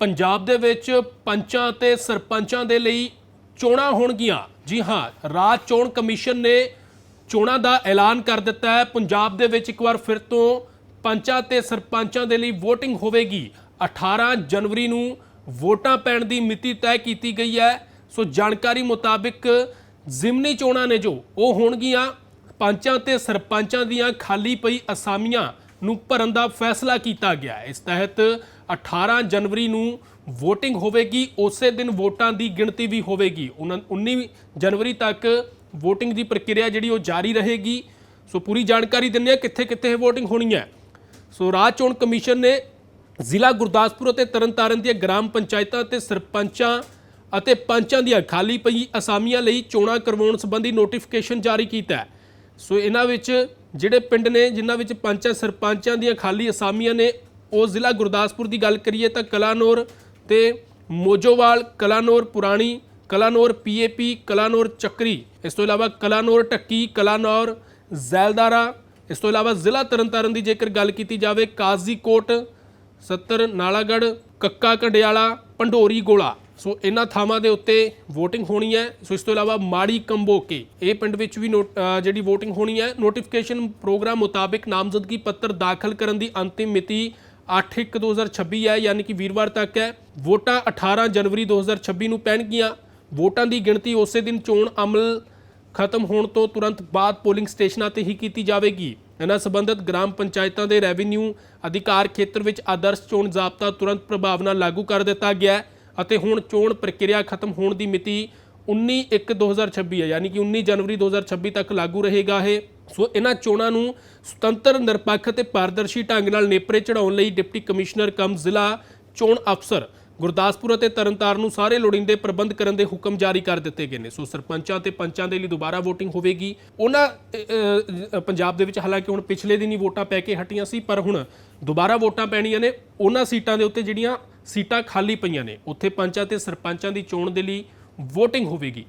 ਪੰਜਾਬ ਦੇ ਵਿੱਚ ਪੰਚਾਂ ਤੇ ਸਰਪੰਚਾਂ ਦੇ ਲਈ ਚੋਣਾਂ ਹੋਣਗੀਆਂ। ਜੀ ਹਾਂ, ਰਾਜ ਚੋਣ ਕਮਿਸ਼ਨ ਨੇ ਚੋਣਾਂ ਦਾ ਐਲਾਨ ਕਰ ਦਿੱਤਾ ਹੈ। ਪੰਜਾਬ ਦੇ ਵਿੱਚ ਇੱਕ ਵਾਰ ਫਿਰ ਤੋਂ ਪੰਚਾਂ ਤੇ ਸਰਪੰਚਾਂ ਦੇ ਲਈ VOTING ਹੋਵੇਗੀ। 18 ਜਨਵਰੀ ਨੂੰ ਵੋਟਾਂ ਪੈਣ ਦੀ ਮਿਤੀ ਤੈਅ ਕੀਤੀ ਗਈ ਹੈ। ਸੋ ਜਾਣਕਾਰੀ ਮੁਤਾਬਿਕ ਜ਼ਿਮਨੀ ਚੋਣਾਂ ਨੇ ਜੋ, ਉਹ ਹੋਣਗੀਆਂ। ਪੰਚਾਂ ਤੇ ਸਰਪੰਚਾਂ ਦੀਆਂ ਖਾਲੀ ਪਈ ਅਸਾਮੀਆਂ ਨੂੰ ਭਰਨ ਦਾ ਫੈਸਲਾ ਕੀਤਾ ਗਿਆ। ਇਸ ਤਹਿਤ 18 ਜਨਵਰੀ ਨੂੰ VOTING ਹੋਵੇਗੀ, ਉਸੇ ਦਿਨ ਵੋਟਾਂ ਦੀ ਗਿਣਤੀ ਵੀ ਹੋਵੇਗੀ। ਉਨ੍ਹਾਂ- 19 ਜਨਵਰੀ ਤੱਕ VOTING ਦੀ ਪ੍ਰਕਿਰਿਆ ਜਿਹੜੀ ਉਹ ਜਾਰੀ ਰਹੇਗੀ। ਸੋ ਪੂਰੀ ਜਾਣਕਾਰੀ ਦਿੰਦੇ ਆ ਕਿੱਥੇ ਕਿੱਥੇ ਇਹ VOTING ਹੋਣੀ ਹੈ। ਸੋ ਰਾਜ ਚੋਣ ਕਮਿਸ਼ਨ ਨੇ ਜ਼ਿਲ੍ਹਾ ਗੁਰਦਾਸਪੁਰ ਅਤੇ ਤਰਨਤਾਰਨ ਦੀਆਂ ਗ੍ਰਾਮ ਪੰਚਾਇਤਾਂ ਤੇ ਸਰਪੰਚਾਂ ਅਤੇ ਪੰਚਾਂ ਦੀਆਂ ਖਾਲੀ ਪਈ ਅਸਾਮੀਆਂ ਲਈ ਚੋਣਾਂ ਕਰਵਾਉਣ ਸੰਬੰਧੀ ਨੋਟੀਫਿਕੇਸ਼ਨ ਜਾਰੀ ਕੀਤਾ ਹੈ। ਸੋ ਇਹਨਾਂ ਵਿੱਚ ਜਿਹੜੇ ਪਿੰਡ ਨੇ, ਜਿਨ੍ਹਾਂ ਵਿੱਚ ਪੰਚਾਂ, ਸਰਪੰਚਾਂ ਦੀਆਂ ਖਾਲੀ ਅਸਾਮੀਆਂ ਨੇ, ਉਹ ਜ਼ਿਲ੍ਹਾ ਗੁਰਦਾਸਪੁਰ ਦੀ ਗੱਲ ਕਰੀਏ ਤਾਂ ਕਲਾਨੌਰ ਤੇ ਮੋਜੋਵਾਲ, ਕਲਾਨੌਰ ਪੁਰਾਣੀ, ਕਲਾਨੌਰ ਪੀਏਪੀ, ਕਲਾਨੌਰ ਚੱਕਰੀ, ਇਸ ਤੋਂ ਇਲਾਵਾ ਕਲਾਨੌਰ ਟੱਕੀ ਕਲਾਨੌਰ ਜ਼ੈਲਦਾਰਾ, ਇਸ ਤੋਂ ਇਲਾਵਾ ਜ਼ਿਲ੍ਹਾ ਤਰਨਤਾਰਨ ਦੀ ਜੇਕਰ ਗੱਲ ਕੀਤੀ ਜਾਵੇ, ਕਾਜ਼ੀਕੋਟ 70 ਨਾਲਾਗੜ ਕੱਕਾ ਕੰਡਿਆਲਾ ਪੰਡੋਰੀ ਗੋਲਾ। ਸੋ ਇਹਨਾਂ ਥਾਵਾਂ ਦੇ ਉੱਤੇ VOTING ਹੋਣੀ ਹੈ। ਸੋ ਇਸ ਤੋਂ ਇਲਾਵਾ ਮਾੜੀ ਕੰਬੋਕੇ, ਇਹ ਪਿੰਡ ਵਿੱਚ ਵੀ ਨੋਟ- ਜਿਹੜੀ VOTING ਹੋਣੀ ਹੈ ਨੋਟੀਫਿਕੇਸ਼ਨ ਪ੍ਰੋਗਰਾਮ ਮੁਤਾਬਿਕ ਨਾਮਜ਼ਦਗੀ ਪੱਤਰ ਦਾਖਲ ਕਰਨ ਦੀ ਅੰਤਿਮ ਮਿਤੀ 8/1/2026 ਹੈ, ਯਾਨੀ ਕਿ ਵੀਰਵਾਰ ਤੱਕ ਹੈ। ਵੋਟਾਂ 18 ਜਨਵਰੀ 2026 ਨੂੰ ਪੈਣਗੀਆਂ। ਵੋਟਾਂ ਦੀ ਗਿਣਤੀ ਉਸੇ ਦਿਨ ਚੋਣ ਅਮਲ ਖਤਮ ਹੋਣ ਤੋਂ ਤੁਰੰਤ ਬਾਅਦ ਪੋਲਿੰਗ ਸਟੇਸ਼ਨਾਂ ਤੇ ਹੀ ਕੀਤੀ ਜਾਵੇਗੀ। ਇਹਨਾਂ ਸੰਬੰਧਿਤ ਗ੍ਰਾਮ ਪੰਚਾਇਤਾਂ ਦੇ ਰੈਵਨਿਊ ਅਧਿਕਾਰ ਖੇਤਰ ਵਿੱਚ ਆਦਰਸ਼ ਚੋਣ ਜ਼ਾਬਤਾ ਤੁਰੰਤ ਪ੍ਰਭਾਵ ਨਾਲ ਲਾਗੂ ਕਰ ਦਿੱਤਾ ਗਿਆ ਹੈ। ਅਤੇ ਹੁਣ ਚੋਣ ਪ੍ਰਕਿਰਿਆ ਖਤਮ ਹੋਣ ਦੀ ਮਿਤੀ 19/1/2026 ਹੈ, ਯਾਨੀ ਕਿ 19 ਜਨਵਰੀ 2026 ਤੱਕ ਲਾਗੂ ਰਹੇਗਾ ਇਹ। ਸੋ ਇਹਨਾਂ ਚੋਣਾਂ ਨੂੰ ਸੁਤੰਤਰ, ਨਿਰਪੱਖ ਅਤੇ ਪਾਰਦਰਸ਼ੀ ਢੰਗ ਨਾਲ ਨੇਪਰੇ ਚੜਾਉਣ ਲਈ ਡਿਪਟੀ ਕਮਿਸ਼ਨਰ ਕਮ ਜ਼ਿਲ੍ਹਾ ਚੋਣ ਅਫਸਰ ਗੁਰਦਾਸਪੁਰ ਅਤੇ ਤਰਨਤਾਰਨ ਨੂੰ ਸਾਰੇ ਲੋੜੀਂਦੇ ਪ੍ਰਬੰਧ ਕਰਨ ਦੇ ਹੁਕਮ ਜਾਰੀ ਕਰ ਦਿੱਤੇ ਗਏ ਨੇ। ਸੋ ਸਰਪੰਚਾਂ ਤੇ ਪੰਚਾਂ ਦੇ ਲਈ ਦੁਬਾਰਾ VOTING ਹੋਵੇਗੀ। ਉਹਨਾਂ ਪੰਜਾਬ ਦੇ ਵਿੱਚ ਹਾਲਾਂਕਿ ਹੁਣ ਪਿਛਲੇ ਦਿਨ ਹੀ ਵੋਟਾਂ ਪੈ ਕੇ ਹਟੀਆਂ ਸੀ, ਪਰ ਹੁਣ ਦੁਬਾਰਾ ਵੋਟਾਂ ਪੈਣੀਆਂ ਨੇ। ਉਹਨਾਂ ਸੀਟਾਂ ਦੇ ਉੱਤੇ ਜਿਹੜੀਆਂ ਸੀਟਾਂ ਖਾਲੀ ਪਈਆਂ ਨੇ। ਉੱਥੇ ਪੰਚਾਂ ਤੇ ਸਰਪੰਚਾਂ ਦੀ ਚੋਣ ਦੇ ਲਈ VOTING ਹੋਵੇਗੀ।